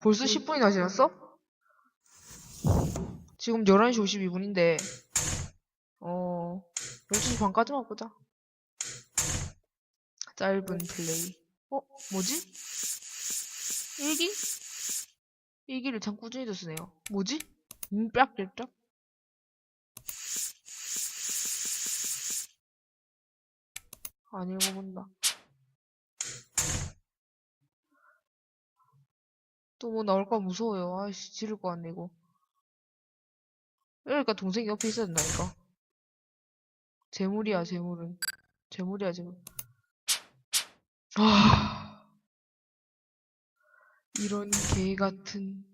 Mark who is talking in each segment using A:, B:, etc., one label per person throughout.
A: 벌써 10분이나 지났어? 지금 11시 52분인데, 어, 12시 반까지만 보자. 짧은 플레이. 어, 뭐지? 일기? 일기를 참 꾸준히도 쓰네요. 뭐지? 음, 빡들짝? 안 읽어본다. 또 뭐 나올까 무서워요. 아이씨, 지를 것 같네, 이거. 이러니까 동생이 옆에 있어야 된다니까. 재물이야, 재물은. 재물이야, 재물. 아. 이런 개 같은.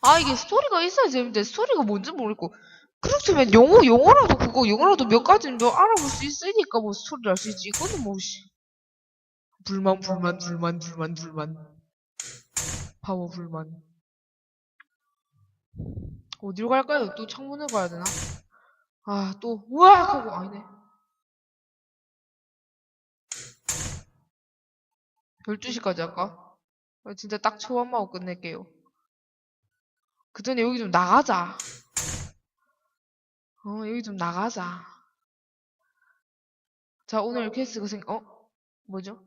A: 아, 이게 스토리가 있어야 재밌는데, 스토리가 뭔지 모르겠고. 그렇다면 영어, 영어라도 그거, 영어라도 몇 가지는 뭐 알아볼 수 있으니까 뭐 스토리를 알 수 있지. 이거는 뭐, 씨. 불만, 불만, 불만, 불만, 불만. 파워 불만. 어디로 갈까요? 또 창문을 가야 되나? 아, 또, 우악! 하고, 아니네. 12시까지 할까? 아, 진짜 딱 초반만 끝낼게요. 그 전에 여기 좀 나가자. 어, 여기 좀 나가자. 자, 오늘 퀘스트가 생, 어? 뭐죠?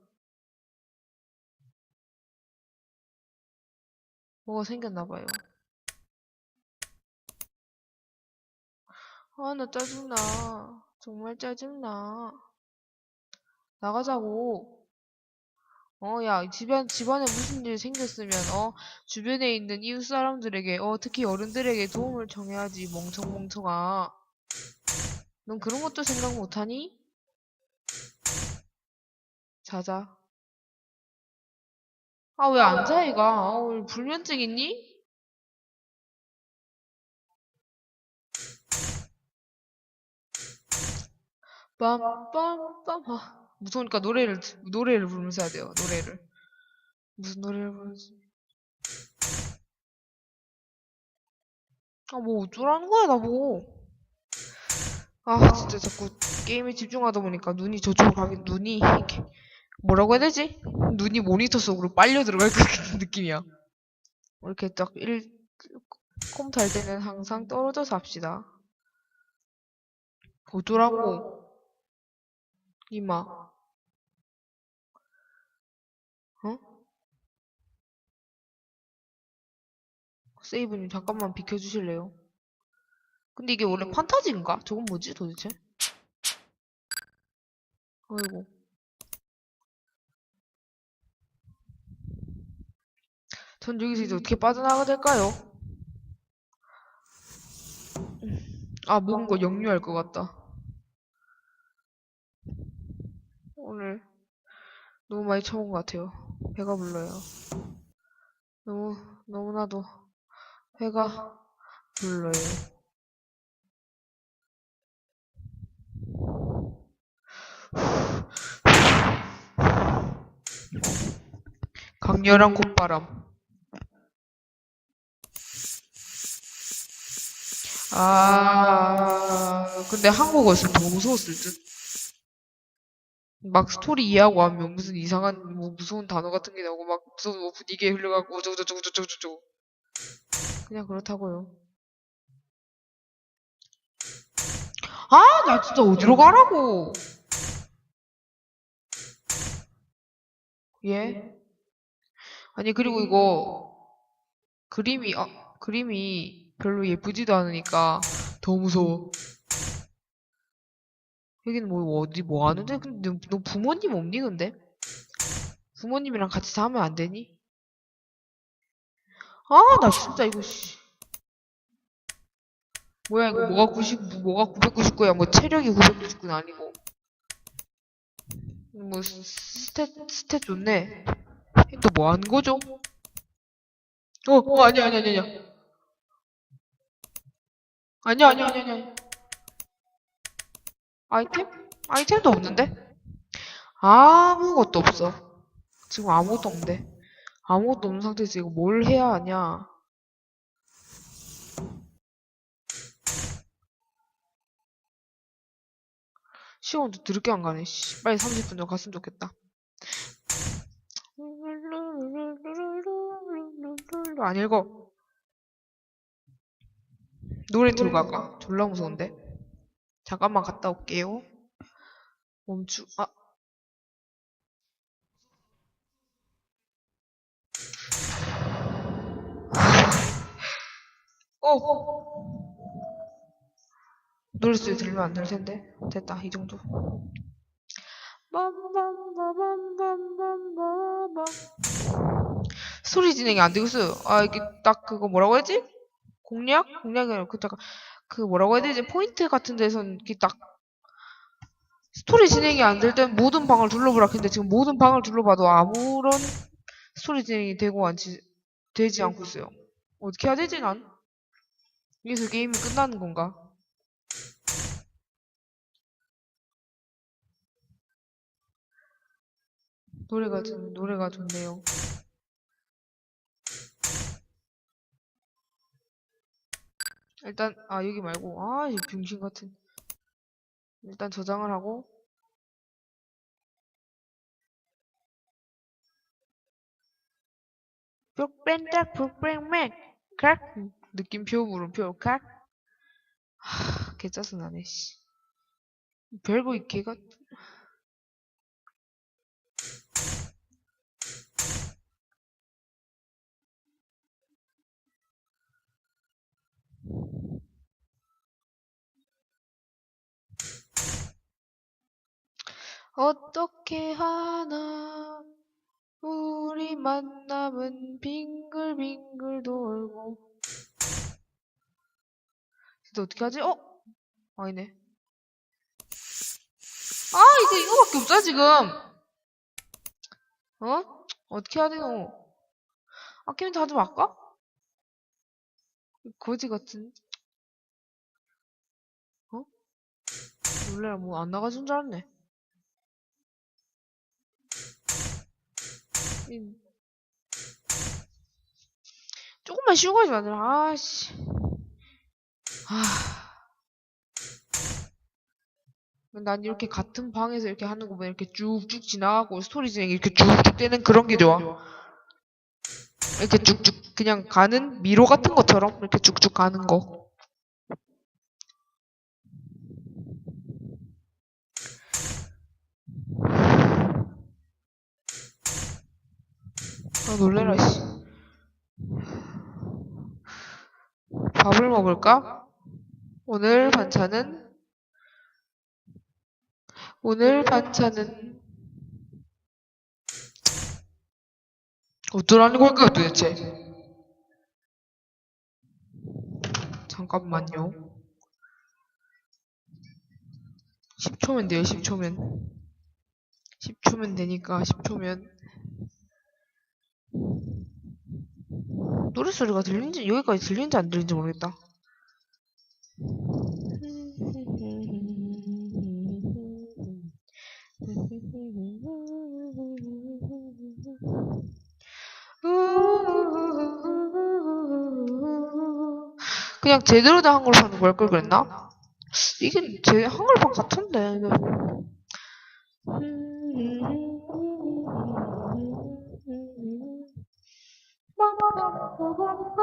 A: 뭐가 생겼나봐요. 아, 나 짜증나. 정말 짜증나. 나가자고. 어, 야, 집안, 집안에 무슨 일 생겼으면, 어, 주변에 있는 이웃 사람들에게, 어, 특히 어른들에게 도움을 청해야지, 멍청멍청아. 넌 그런 것도 생각 못하니? 자자. 아, 왜안 자, 얘가? 어, 왜 불면증 있니? 빰빰빰. 아, 무서우니까 노래를, 노래를 부르면서 해야 돼요, 노래를. 무슨 노래를 부르지? 아, 뭐 어쩌라는 거야, 나보고. 아, 진짜 자꾸 게임에 집중하다 보니까 눈이 저쪽으로 가긴, 눈이, 이렇게, 뭐라고 해야 되지? 눈이 모니터 속으로 빨려 들어갈 것 같은 느낌이야. 이렇게 딱 일, 컴잘 때는 항상 떨어져서 합시다. 어쩌라고, 이마. 어? 세이브님 잠깐만 비켜주실래요? 근데 이게 원래 판타지인가? 저건 뭐지 도대체? 아이고. 전 여기서 이제 어떻게 빠져나가야 될까요? 아, 뭔가 역류할 것 같다. 오늘 너무 많이 쳐본 것 같아요. 배가 불러요. 너무, 너무나도 배가 불러요. 강렬한 콧바람. 아, 근데 한국어였으면 더 무서웠을 듯. 막 스토리 이해하고 하면 무슨 이상한, 뭐 무서운 단어 같은 게 나오고 막 무서운 뭐 분위기에 흘러가고 어쩌고저쩌고저쩌고. 그냥 그렇다고요. 아, 나 진짜 어디로 가라고. 예? 아니, 그리고 이거, 그림이, 아, 그림이 별로 예쁘지도 않으니까 더 무서워. 여기는 뭐, 어디 뭐 하는데? 근데 너, 너 부모님 없니, 근데? 부모님이랑 같이 자면 안 되니? 아, 나 진짜 이거, 씨. 뭐야, 이거 뭐가 90, 뭐가 999야? 뭐 체력이 999는 아니고. 뭐, 스탯, 스탯 좋네. 또 뭐 하는 거죠? 어, 어, 아니야, 아니야, 아니야. 아니야, 아니야, 아니야, 아니야. 아이템? 아이템도 없는데? 아무것도 없어. 지금 아무것도 없는데. 아무것도 없는 상태에서 이거 뭘 해야 하냐. 시간도 드럽게 안 가네. 씨. 빨리 30분 전 갔으면 좋겠다. 안 읽어. 노래 들고 가까 졸라 무서운데? 잠깐만 갔다 올게요. 멈추, 아. 어! 노래 소리 들면 안 될 텐데. 됐다, 이 정도. 소리 진행이 안 되겠어요. 아, 이게 딱 그거 뭐라고 해야지 공략? 공략이 아니라 그, 잠깐, 그 뭐라고 해야 되지? 포인트 같은 데선 이렇게 딱 스토리 진행이 안 될 땐 모든 방을 둘러보라 했는데 지금 모든 방을 둘러봐도 아무런 스토리 진행이 되고 않지, 되지 않고 있어요. 어떻게 해야 되지, 난? 여기서 게임이 끝나는 건가? 노래가, 좋- 노래가 좋네요. 일단, 아, 여기 말고, 아, 이 병신 같은. 일단 저장을 하고, 북밴딱 북밴맥. 칵 느낌표 물음표. 칵 하, 개짜증 나네 씨. 별거 이 개가 어떻게 하나 우리 만남은 빙글빙글 돌고 진짜 어떻게 하지? 어? 아니네 아 이거 이거밖에 없잖아 지금 어? 어떻게 해야 되노? 아 게임 다 하지 말까? 거지 같은 어? 놀래라 뭐안 나가준 줄 알았네 조금만 쉬운 거지 마들아 아씨 아. 난 이렇게 같은 방에서 이렇게 하는 거 보면 이렇게 쭉쭉 지나가고 스토리 진행이 이렇게 쭉쭉 되는 그런 게 좋아. 이렇게 쭉쭉 그냥 가는 미로 같은 것처럼 이렇게 쭉쭉 가는 거. 아 놀래라 씨. 밥을 먹을까? 오늘 반찬은 오늘 반찬은 어쩌라는 걸까요 도대체? 잠깐만요. 10초면 돼요, 10초면. 10초면 되니까, 10초면. 노랫소리가 들리는지, 여기까지 들리는지 안 들리는지 모르겠다. 그냥 제대로 된 한글판을 볼걸 그랬나? 이게 제 한글판 같은데 거.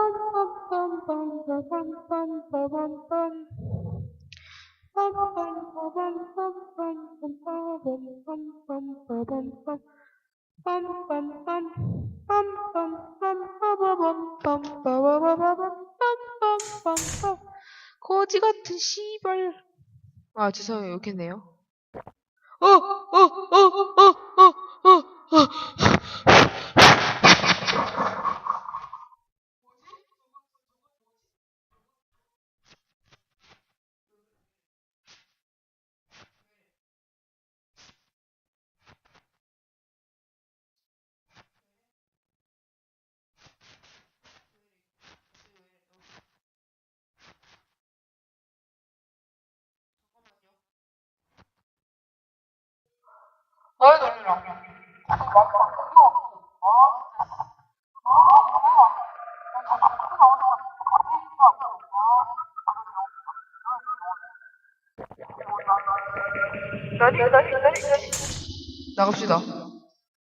A: 거지 같은 씨발. 아 죄송해요 욕했네요. 어, 어, 어, 어, 어, 어, 어. 나갑시다.